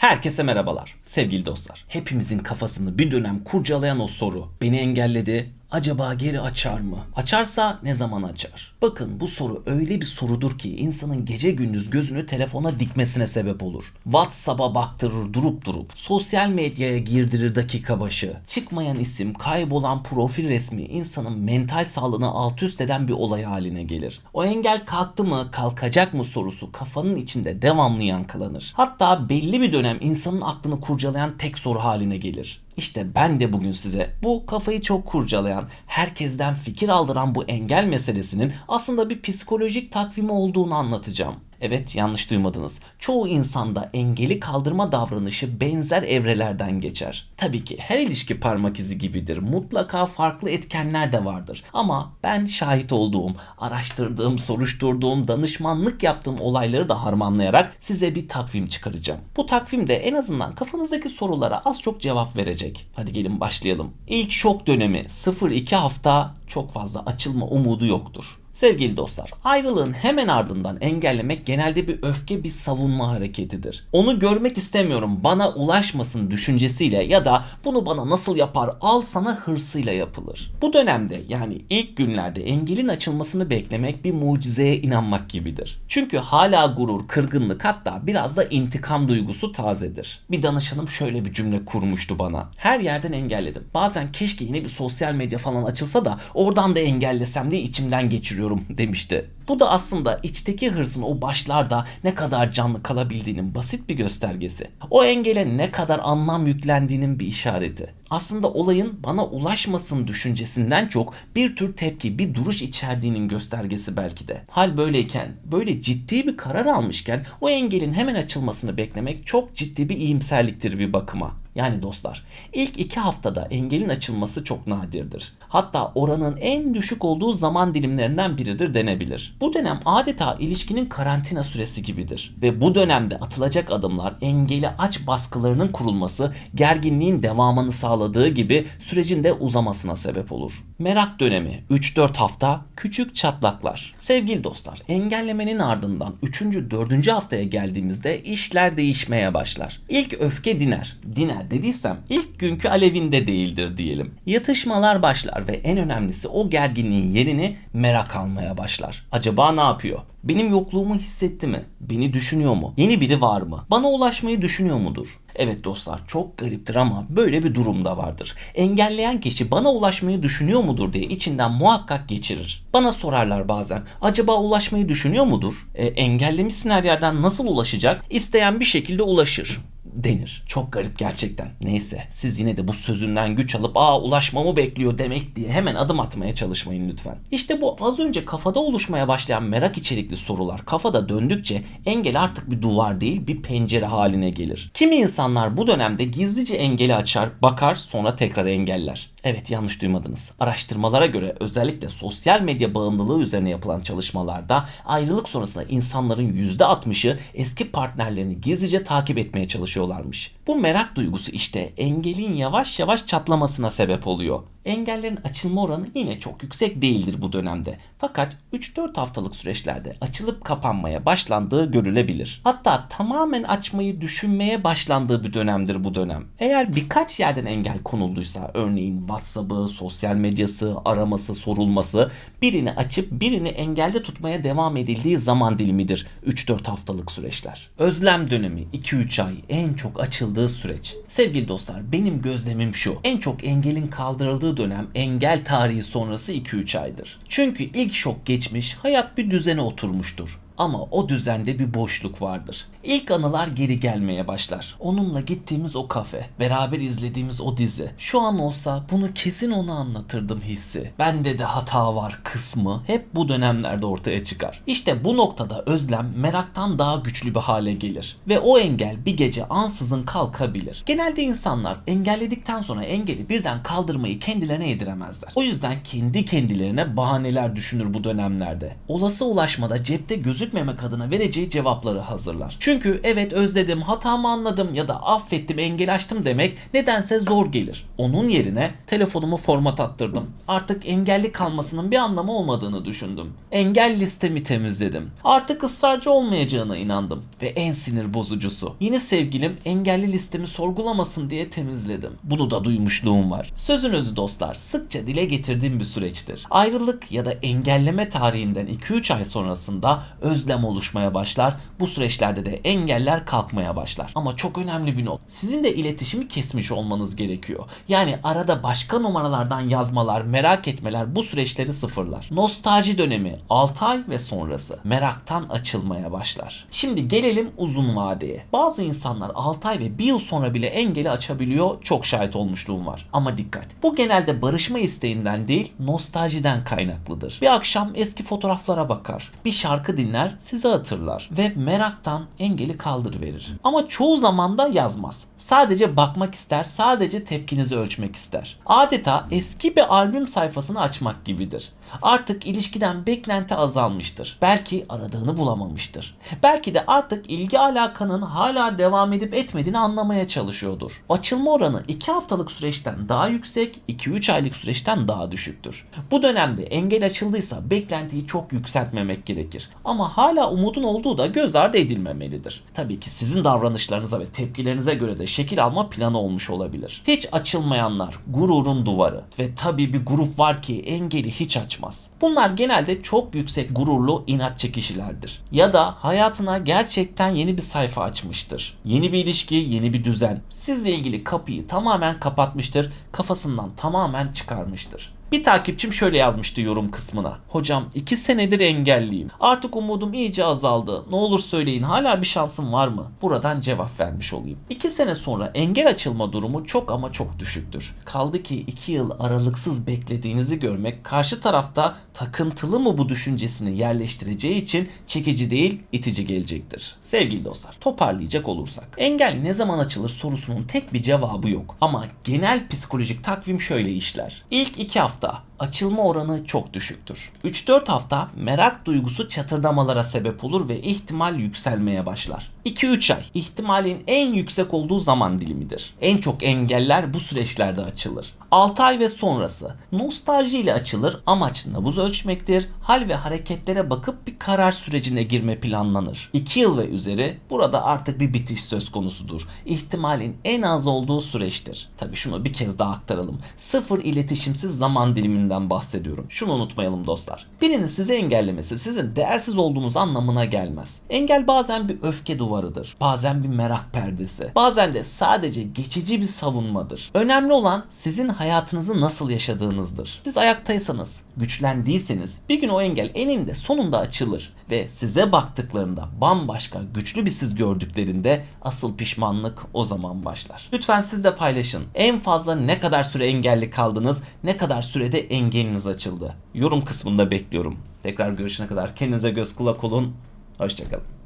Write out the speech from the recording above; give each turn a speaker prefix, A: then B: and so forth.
A: Herkese merhabalar sevgili dostlar. Hepimizin kafasını bir dönem kurcalayan o soru. Beni engelledi, acaba geri açar mı? Açarsa ne zaman açar? Bakın bu soru öyle bir sorudur ki insanın gece gündüz gözünü telefona dikmesine sebep olur. WhatsApp'a baktırır durup durup, sosyal medyaya girdirir dakika başı. Çıkmayan isim, kaybolan profil resmi insanın mental sağlığını alt üst eden bir olay haline gelir. O engel kalktı mı, kalkacak mı sorusu kafanın içinde devamlı yankılanır. Hatta belli bir dönem insanın aklını kurcalayan tek soru haline gelir. İşte ben de bugün size bu kafayı çok kurcalayan, herkesten fikir aldıran bu engel meselesinin aslında bir psikolojik takvimi olduğunu anlatacağım. Evet yanlış duymadınız. Çoğu insanda engeli kaldırma davranışı benzer evrelerden geçer. Tabii ki her ilişki parmak izi gibidir. Mutlaka farklı etkenler de vardır. Ama ben şahit olduğum, araştırdığım, soruşturduğum, danışmanlık yaptığım olayları da harmanlayarak size bir takvim çıkaracağım. Bu takvimde en azından kafanızdaki sorulara az çok cevap verecek. Hadi gelin başlayalım. İlk şok dönemi 0-2 hafta çok fazla açılma umudu yoktur. Sevgili dostlar, ayrılığın hemen ardından engellemek genelde bir öfke, bir savunma hareketidir. Onu görmek istemiyorum, bana ulaşmasın düşüncesiyle ya da bunu bana nasıl yapar, al sana hırsıyla yapılır. Bu dönemde yani ilk günlerde engelin açılmasını beklemek bir mucizeye inanmak gibidir. Çünkü hala gurur, kırgınlık hatta biraz da intikam duygusu tazedir. Bir danışanım şöyle bir cümle kurmuştu bana. Her yerden engelledim. Bazen keşke yine bir sosyal medya falan açılsa da oradan da engellesem diye içimden geçiriyorum demişti. Bu da aslında içteki hırsın o başlarda ne kadar canlı kalabildiğinin basit bir göstergesi. O engele ne kadar anlam yüklendiğinin bir işareti. Aslında olayın bana ulaşmasın düşüncesinden çok bir tür tepki, bir duruş içerdiğinin göstergesi belki de. Hal böyleyken, böyle ciddi bir karar almışken o engelin hemen açılmasını beklemek çok ciddi bir iyimserliktir bir bakıma. Yani dostlar ilk iki haftada engelin açılması çok nadirdir. Hatta oranın en düşük olduğu zaman dilimlerinden biridir denebilir. Bu dönem adeta ilişkinin karantina süresi gibidir. Ve bu dönemde atılacak adımlar engeli aç baskılarının kurulması gerginliğin devamını sağladığı gibi sürecin de uzamasına sebep olur. Merak dönemi 3-4 hafta küçük çatlaklar. Sevgili dostlar engellemenin ardından 3. 4. haftaya geldiğimizde işler değişmeye başlar. İlk öfke diner. Diner dediysem ilk günkü alevinde değildir diyelim. Yatışmalar başlar ve en önemlisi o gerginliğin yerini merak almaya başlar. Acaba ne yapıyor? Benim yokluğumu hissetti mi? Beni düşünüyor mu? Yeni biri var mı? Bana ulaşmayı düşünüyor mudur? Evet dostlar çok gariptir ama böyle bir durum da vardır. Engelleyen kişi bana ulaşmayı düşünüyor mudur diye içinden muhakkak geçirir. Bana sorarlar bazen acaba ulaşmayı düşünüyor mudur? E, engellemişsin her yerden nasıl ulaşacak? İsteyen bir şekilde ulaşır denir. Çok garip gerçekten. Neyse siz yine de bu sözünden güç alıp aa ulaşmamı bekliyor demek diye hemen adım atmaya çalışmayın lütfen. İşte bu az önce kafada oluşmaya başlayan merak içerikli sorular kafada döndükçe engel artık bir duvar değil bir pencere haline gelir. Kimi insanlar bu dönemde gizlice engeli açar, bakar sonra tekrar engeller. Evet yanlış duymadınız. Araştırmalara göre özellikle sosyal medya bağımlılığı üzerine yapılan çalışmalarda ayrılık sonrasında insanların %60'ı eski partnerlerini gizlice takip etmeye çalışıyorlarmış. Bu merak duygusu işte engelin yavaş yavaş çatlamasına sebep oluyor. Engellerin açılma oranı yine çok yüksek değildir bu dönemde. Fakat 3-4 haftalık süreçlerde açılıp kapanmaya başlandığı görülebilir. Hatta tamamen açmayı düşünmeye başlandığı bir dönemdir bu dönem. Eğer birkaç yerden engel konulduysa örneğin WhatsApp'ı, sosyal medyası, araması, sorulması birini açıp birini engelde tutmaya devam edildiği zaman dilimidir 3-4 haftalık süreçler. Özlem dönemi 2-3 ay en çok açıldığı süreç. Sevgili dostlar benim gözlemim şu. En çok engelin kaldırıldığı dönem engel tarihi sonrası 2-3 aydır. Çünkü ilk şok geçmiş, hayat bir düzene oturmuştur. Ama o düzende bir boşluk vardır. İlk anılar geri gelmeye başlar. Onunla gittiğimiz o kafe, beraber izlediğimiz o dizi. Şu an olsa bunu kesin ona anlatırdım hissi. Bende de hata var kısmı hep bu dönemlerde ortaya çıkar. İşte bu noktada özlem meraktan daha güçlü bir hale gelir. Ve o engel bir gece ansızın kalkabilir. Genelde insanlar engelledikten sonra engeli birden kaldırmayı kendilerine yediremezler. O yüzden kendi kendilerine bahaneler düşünür bu dönemlerde. Olası ulaşmada cepte gözük gözükmemek adına vereceği cevapları hazırlar. Çünkü evet özledim, hatamı anladım ya da affettim, engel açtım demek nedense zor gelir. Onun yerine telefonumu format attırdım. Artık engelli kalmasının bir anlamı olmadığını düşündüm. Engel listemi temizledim. Artık ısrarcı olmayacağına inandım. Ve en sinir bozucusu. Yeni sevgilim engelli listemi sorgulamasın diye temizledim. Bunu da duymuşluğum var. Sözün özü dostlar sıkça dile getirdiğim bir süreçtir. Ayrılık ya da engelleme tarihinden 2-3 ay sonrasında özlem oluşmaya başlar. Bu süreçlerde de engeller kalkmaya başlar. Ama çok önemli bir not. Sizin de iletişimi kesmiş olmanız gerekiyor. Yani arada başka numaralardan yazmalar, merak etmeler bu süreçleri sıfırlar. Nostalji dönemi 6 ay ve sonrası meraktan açılmaya başlar. Şimdi gelelim uzun vadeye. Bazı insanlar 6 ay ve 1 yıl sonra bile engeli açabiliyor. Çok şahit olmuşluğum var. Ama dikkat. Bu genelde barışma isteğinden değil, nostaljiden kaynaklıdır. Bir akşam eski fotoğraflara bakar. Bir şarkı dinler, size hatırlar ve meraktan engeli kaldırıverir. Ama çoğu zaman da yazmaz. Sadece bakmak ister, sadece tepkinizi ölçmek ister. Adeta eski bir albüm sayfasını açmak gibidir. Artık ilişkiden beklenti azalmıştır. Belki aradığını bulamamıştır. Belki de artık ilgi alakanın hala devam edip etmediğini anlamaya çalışıyordur. Açılma oranı 2 haftalık süreçten daha yüksek, 2-3 aylık süreçten daha düşüktür. Bu dönemde engel açıldıysa beklentiyi çok yükseltmemek gerekir. Ama hala umudun olduğu da göz ardı edilmemelidir. Tabii ki sizin davranışlarınıza ve tepkilerinize göre de şekil alma planı olmuş olabilir. Hiç açılmayanlar, gururun duvarı ve tabii bir grup var ki engeli hiç açmaz. Bunlar genelde çok yüksek gururlu inatçı kişilerdir. Ya da hayatına gerçekten yeni bir sayfa açmıştır. Yeni bir ilişki, yeni bir düzen. Sizle ilgili kapıyı tamamen kapatmıştır, kafasından tamamen çıkarmıştır. Bir takipçim şöyle yazmıştı yorum kısmına. Hocam 2 senedir engelliyim. Artık umudum iyice azaldı. Ne olur söyleyin hala bir şansım var mı? Buradan cevap vermiş olayım. 2 sene sonra engel açılma durumu çok ama çok düşüktür. Kaldı ki 2 yıl aralıksız beklediğinizi görmek karşı tarafta takıntılı mı bu düşüncesini yerleştireceği için çekici değil itici gelecektir. Sevgili dostlar toparlayacak olursak. Engel ne zaman açılır sorusunun tek bir cevabı yok. Ama genel psikolojik takvim şöyle işler. İlk 2 hafta açılma oranı çok düşüktür. 3-4 hafta merak duygusu çatırdamalara sebep olur ve ihtimal yükselmeye başlar. 2-3 ay ihtimalin en yüksek olduğu zaman dilimidir. En çok engeller bu süreçlerde açılır. 6 ay ve sonrası nostalji ile açılır. Amaç nabız ölçmektir. Hal ve hareketlere bakıp bir karar sürecine girme planlanır. 2 yıl ve üzeri burada artık bir bitiş söz konusudur. İhtimalin en az olduğu süreçtir. Tabi şunu bir kez daha aktaralım. Sıfır iletişimsiz zaman diliminden bahsediyorum. Şunu unutmayalım dostlar. Birinin sizi engellemesi sizin değersiz olduğunuz anlamına gelmez. Engel bazen bir öfke duvarıdır. Bazen bir merak perdesi. Bazen de sadece geçici bir savunmadır. Önemli olan sizin hayatınızı nasıl yaşadığınızdır. Siz ayaktaysanız, güçlendiyseniz bir gün o engel eninde sonunda açılır ve size baktıklarında bambaşka güçlü bir siz gördüklerinde asıl pişmanlık o zaman başlar. Lütfen siz de paylaşın. En fazla ne kadar süre engelli kaldınız, ne kadar sürede engeliniz açıldı. Yorum kısmında bekliyorum. Tekrar görüşene kadar kendinize göz kulak olun. Hoşçakalın.